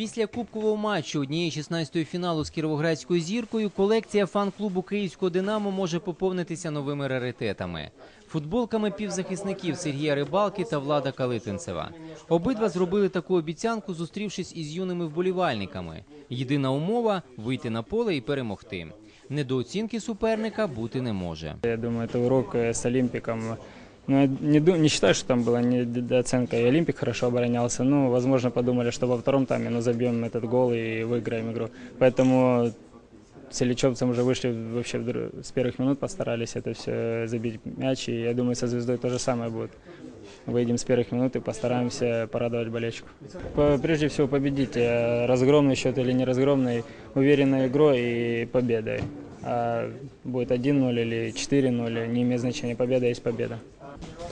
Після кубкового матчу однієї 16-ї фіналу з кіровоградською зіркою колекція фан-клубу Київського Динамо може поповнитися новими раритетами. Футболками півзахисників Сергія Рибалки та Влада Калитинцева. Обидва зробили таку обіцянку, зустрівшись із юними вболівальниками. Єдина умова вийти на поле і перемогти. Недооцінки суперника бути не може. Я думаю, это урок э, с Олимпиком. Но я не, не считаю, что там была недооценка. И Олимпик хорошо оборонялся. Ну, возможно, подумали, что во втором тайме ну, забьем этот гол и выиграем игру. Поэтому с Ильичевцем уже вышли вообще с первых минут, постарались это все забить мяч. И я думаю, со звездой то же самое будет. Выйдем с первых минут и постараемся порадовать болельщиков. Прежде всего победить. э, Разгромный счет или не разгромный, уверенной игрой и победой. А будет 1-0 или 4-0, не имеет значения. Победа есть победа.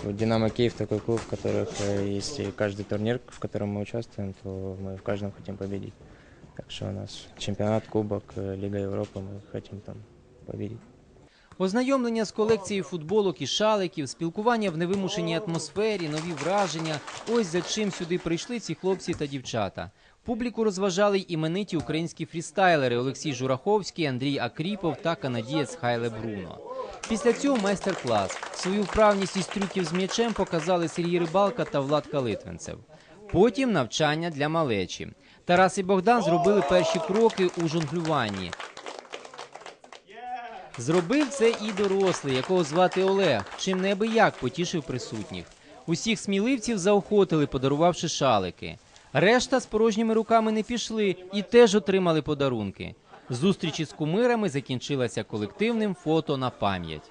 Вот «Динамо Киев» такой клуб, в которых э, есть и каждый турнир, в котором мы участвуем, то мы в каждом хотим победить. Так что у нас чемпионат, кубок, э, Лига Европы, мы хотим там победить. Ознайомлення з колекцією футболок і шаликів, спілкування в невимушеній атмосфері, нові враження. Ось за чим сюди прийшли ці хлопці та дівчата. Публіку розважали й імениті українські фрістайлери Олексій Жураховський, Андрій Акріпов та канадієць Хайле Бруно. Після цього майстер-клас. Свою вправність із трюків з м'ячем показали Сергій Рибалка та Влад Калитвинцев. Потім навчання для малечі. Тарас і Богдан зробили перші кроки у жонглюванні. Зробив це і дорослий, якого звати Олег, чим неабияк потішив присутніх. Усіх сміливців заохотили, подарувавши шалики. Решта з порожніми руками не пішли і теж отримали подарунки. Зустріч із кумирами закінчилася колективним фото на пам'ять.